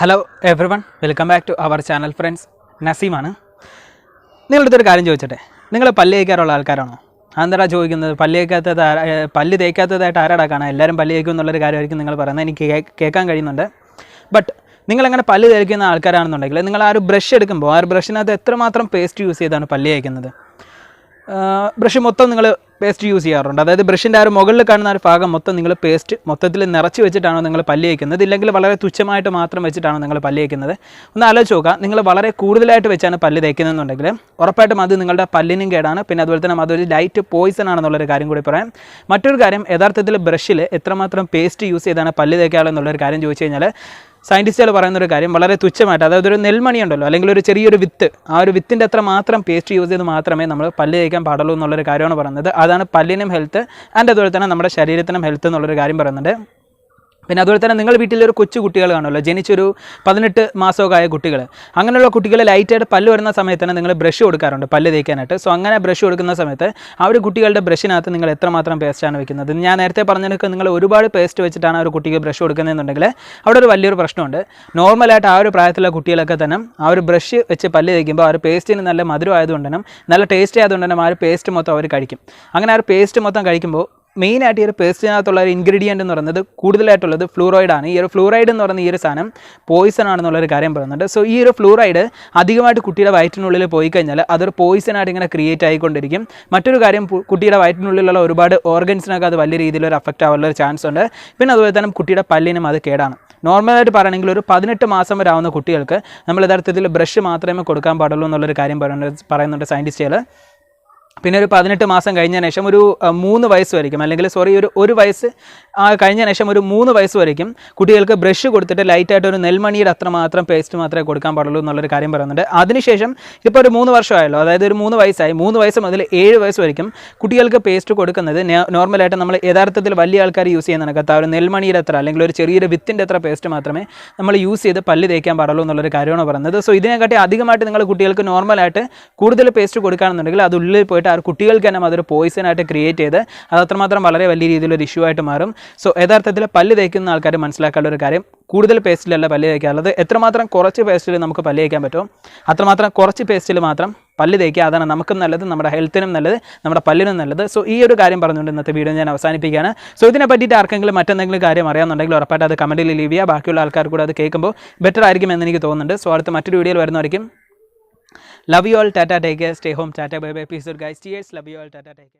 Hello everyone welcome back to our channel friends നസീമാണ് നിങ്ങളുടെ ഒരു കാര്യം ചോദിച്ചട്ടെ നിങ്ങൾ പല്ല് തേക്കാറുള്ള ആൾക്കാരാണോ അതെന്താ ചോദിക്കുന്നത് പല്ല് തേക്കാത്തത് പല്ല് തേക്കാത്തതായിട്ട് ആരാടാ കാണാം എല്ലാവരും പല്ല് തേക്കും എന്നുള്ളൊരു കാര്യമായിരിക്കും നിങ്ങൾ പറയുന്നത് എനിക്ക് കേൾക്കാൻ കഴിയുന്നുണ്ട് ബട്ട് നിങ്ങളങ്ങനെ പല്ല് തേക്കുന്ന ആൾക്കാരാണെന്നുണ്ടെങ്കിൽ നിങ്ങൾ ആ ഒരു ബ്രഷ് എടുക്കുമ്പോൾ ആ ഒരു ബ്രഷിനകത്ത് എത്രമാത്രം പേസ്റ്റ് യൂസ് ചെയ്താണ് പല്ല് തേക്കുന്നത് ബ്രഷ് മൊത്തം നിങ്ങൾ പേസ്റ്റ് യൂസ് ചെയ്യാറുണ്ട് അതായത് ബ്രഷിൻ്റെ ആ ഒരു മുകളിൽ കാണുന്ന ഒരു ഭാഗം മൊത്തം നിങ്ങൾ പേസ്റ്റ് മൊത്തത്തിൽ നിറച്ച് വെച്ചിട്ടാണോ നിങ്ങൾ പല്ല് വയ്ക്കുന്നത് ഇല്ലെങ്കിൽ വളരെ തുച്ഛമായിട്ട് മാത്രം വെച്ചിട്ടാണോ നിങ്ങൾ പല്ല് വയ്ക്കുന്നത് ഒന്ന് ആലോചിച്ച് നോക്കുക നിങ്ങൾ വളരെ കൂടുതലായിട്ട് വെച്ചാണ് പല്ല് തേക്കുന്നതെന്നുണ്ടെങ്കിൽ ഉറപ്പായിട്ടും അത് നിങ്ങളുടെ പല്ലിനും കേടാണ് പിന്നെ അതുപോലെ തന്നെ അതൊരു ലൈറ്റ് പോയിസൺ ആണെന്നുള്ളൊരു കാര്യം കൂടി പറയാം മറ്റൊരു കാര്യം യഥാർത്ഥത്തിൽ ബ്രഷിൽ എത്രമാത്രം പേസ്റ്റ് യൂസ് ചെയ്താണ് പല്ല് തേക്കാനുള്ളൊരു കാര്യം ചോദിച്ചു കഴിഞ്ഞാൽ സയൻറ്റിസ്റ്റുകൾ പറയുന്ന ഒരു കാര്യം വളരെ തുച്ഛമായിട്ട് അതായത് ഒരു നെൽമണി ഉണ്ടല്ലോ അല്ലെങ്കിൽ ഒരു ചെറിയൊരു വിത്ത് ആ ഒരു വിത്തിൻ്റെ അത്ര മാത്രം പേസ്റ്റ് യൂസ് ചെയ്ത് മാത്രമേ നമ്മൾ പല്ല് തേക്കാൻ പാടുള്ളൂ എന്നുള്ളൊരു കാര്യമാണ് പറയുന്നത് അതാണ് പല്ലിനും ഹെൽത്ത് ആൻഡ് അതുപോലെ തന്നെ നമ്മുടെ ശരീരത്തിനും ഹെൽത്ത് എന്നുള്ളൊരു കാര്യം പറയുന്നുണ്ട് പിന്നെ അതുപോലെ തന്നെ നിങ്ങൾ വീട്ടിലൊരു കൊച്ചു കുട്ടികൾ കാണുമല്ലോ ജനിച്ചൊരു പതിനെട്ട് മാസമൊക്കെ ആയ കുട്ടികൾ അങ്ങനെയുള്ള കുട്ടികൾ ലൈറ്റായിട്ട് പല്ല് വരുന്ന സമയത്ത് തന്നെ നിങ്ങൾ ബ്രഷ് കൊടുക്കാറുണ്ട് പല്ല് തേക്കാനായിട്ട് സോ അങ്ങനെ ബ്രഷ് കൊടുക്കുന്ന സമയത്ത് ആ ഒരു കുട്ടികളുടെ ബ്രഷിനകത്ത് നിങ്ങൾ എത്രമാത്രം പേസ്റ്റാണ് വെക്കുന്നത് ഞാൻ നേരത്തെ പറഞ്ഞതൊക്കെ നിങ്ങൾ ഒരുപാട് പേസ്റ്റ് വെച്ചിട്ടാണ് ഒരു കുട്ടിക്ക് ബ്രഷ് കൊടുക്കുന്നതെന്നുണ്ടെങ്കിൽ അവിടെ ഒരു വലിയൊരു പ്രശ്നമുണ്ട് നോർമലായിട്ട് ആ ഒരു പ്രായത്തിലുള്ള കുട്ടികളൊക്കെ തന്നെ ആ ഒരു ബ്രഷ് വെച്ച് പല്ല് തേക്കുമ്പോൾ ആ ഒരു പേസ്റ്റിന് നല്ല മധുരമായതുകൊണ്ടും നല്ല ടേസ്റ്റ് ആയതുകൊണ്ടും ആ ഒരു പേസ്റ്റ് മൊത്തം അവർ കഴിക്കും അങ്ങനെ ആ ഒരു പേസ്റ്റ് മൊത്തം കഴിക്കുമ്പോൾ മെയിനായിട്ട് ഈ ഒരു പേസ്റ്റിനകത്തുള്ള ഒരു ഇൻഗ്രീഡിയൻ്റ് എന്ന് പറയുന്നത് കൂടുതലായിട്ടുള്ളത് ഫ്ലൂറോയിഡ് ആണ് ഈ ഒരു ഫ്ലൂറൈഡ് എന്ന് പറയുന്ന ഈ ഒരു സാധനം പോയിസൺ ആണെന്നുള്ളൊരു കാര്യം പറയുന്നുണ്ട് സോ ഈ ഒരു ഫ്ലൂറൈഡ് അധികമായിട്ട് കുട്ടിയുടെ വയറ്റിനുള്ളിൽ പോയി കഴിഞ്ഞാൽ അതൊരു പോയിസണായിട്ട് ഇങ്ങനെ ക്രിയേറ്റ് ആയിക്കൊണ്ടിരിക്കും മറ്റൊരു കാര്യം കുട്ടിയുടെ വയറ്റിനുള്ളിലുള്ള ഒരുപാട് ഓർഗൻസിനൊക്കെ അത് വലിയ രീതിയിൽ ഒരു അഫക്റ്റ് ആവാനുള്ള ഒരു ചാൻസ് ഉണ്ട് പിന്നെ അതുപോലെ തന്നെ കുട്ടിയുടെ പല്ലിനും അത് കേടാണ് നോർമലായിട്ട് പറയുകയാണെങ്കിൽ ഒരു പതിനെട്ട് മാസം വരെ ആവുന്ന കുട്ടികൾക്ക് നമ്മൾ യഥാർത്ഥത്തിൽ ബ്രഷ് മാത്രമേ കൊടുക്കാൻ പാടുള്ളൂ എന്നുള്ളൊരു കാര്യം പറയുന്നുണ്ട് പറയുന്നുണ്ട് സയൻറ്റിസ്റ്റുകൾ പിന്നെ ഒരു പതിനെട്ട് മാസം കഴിഞ്ഞ ശേഷം ഒരു മൂന്ന് വയസ്സ് വരയ്ക്കും അല്ലെങ്കിൽ സോറി ഒരു ഒരു വയസ്സ് കഴിഞ്ഞ ശേഷം ഒരു മൂന്ന് വയസ്സ് വരയ്ക്കും കുട്ടികൾക്ക് ബ്രഷ് കൊടുത്തിട്ട് ലൈറ്റായിട്ട് ഒരു നെൽമണിയുടെ അത്ര മാത്രം പേസ്റ്റ് മാത്രമേ കൊടുക്കാൻ പാടുള്ളൂ എന്നുള്ളൊരു കാര്യം പറയുന്നുണ്ട് അതിനുശേഷം ഇപ്പോൾ ഒരു മൂന്ന് വർഷമായല്ലോ അതായത് ഒരു മൂന്ന് വയസ്സായി മൂന്ന് വയസ്സ് മുതൽ ഏഴ് വയസ്സ് വരയ്ക്കും കുട്ടികൾക്ക് പേസ്റ്റ് കൊടുക്കുന്നത് നോർമലായിട്ട് നമ്മൾ യഥാർത്ഥത്തിൽ വലിയ ആൾക്കാർ യൂസ് ചെയ്യുന്ന നടക്കാത്ത ഒരു നെൽമണിയുടെ അത്ര അല്ലെങ്കിൽ ഒരു ചെറിയൊരു വിത്തിൻ്റെ അത്ര പേസ്റ്റ് മാത്രമേ നമ്മൾ യൂസ് ചെയ്ത് പല്ല് തേക്കാൻ പാടുള്ളൂ എന്നുള്ളൊരു കാര്യമാണ് പറയുന്നത് സോ ഇതിനെക്കാട്ടി അധികമായിട്ട് നിങ്ങൾ കുട്ടികൾക്ക് നോർമലായിട്ട് കൂടുതൽ പേസ്റ്റ് കൊടുക്കുകയാണെന്നുണ്ടെങ്കിൽ അത് ഉള്ളിൽ പോയിട്ട് ആ കുട്ടികൾക്ക് തന്നെ അതൊരു പോയിസൺ ആയിട്ട് ക്രിയേറ്റ് ചെയ്ത് അത് അത്രമാത്രം വളരെ വലിയ രീതിയിലൊരു ഇഷ്യൂ ആയിട്ട് മാറും സോ യഥാർത്ഥത്തിൽ പല്ല് തേക്കുന്ന ആൾക്കാർ മനസ്സിലാക്കാനുള്ള ഒരു കാര്യം കൂടുതൽ പേസ്റ്റിലല്ല പല്ല് തേക്കാറുള്ളത് എത്രമാത്രം കുറച്ച് പേസ്റ്റിൽ നമുക്ക് പല്ല് തേക്കാൻ പറ്റും അത്രമാത്രം കുറച്ച് പേസ്റ്റിൽ മാത്രം പല്ല് തേക്കുക അതാണ് നമുക്കും നല്ലത് നമ്മുടെ ഹെൽത്തിനും നല്ലത് നമ്മുടെ പല്ലിനും നല്ലത് സോ ഈ ഒരു കാര്യം പറഞ്ഞുകൊണ്ട് ഇന്നത്തെ വീഡിയോ ഞാൻ അവസാനിപ്പിക്കുകയാണ് സോ ഇതിനെ പറ്റിയിട്ട് ആർക്കെങ്കിലും മറ്റെന്തെങ്കിലും കാര്യം അറിയാമെന്നുണ്ടെങ്കിൽ ഉറപ്പായിട്ട് അത് കമൻറ്റിൽ ലീവ് ചെയ്യുക ബാക്കിയുള്ള ആൾക്കാർ കൂടെ അത് കേൾക്കുമ്പോൾ ബെറ്റർ ആയിരിക്കും എന്ന് എനിക്ക് തോന്നുന്നുണ്ട് സോ അടുത്ത മറ്റൊരു വീഡിയോയിൽ വരുന്നതായിരിക്കും Love you all. Tata. Take care. Stay home. Tata. Bye bye. Peace out, guys. Cheers. Love you all. Tata. Take care.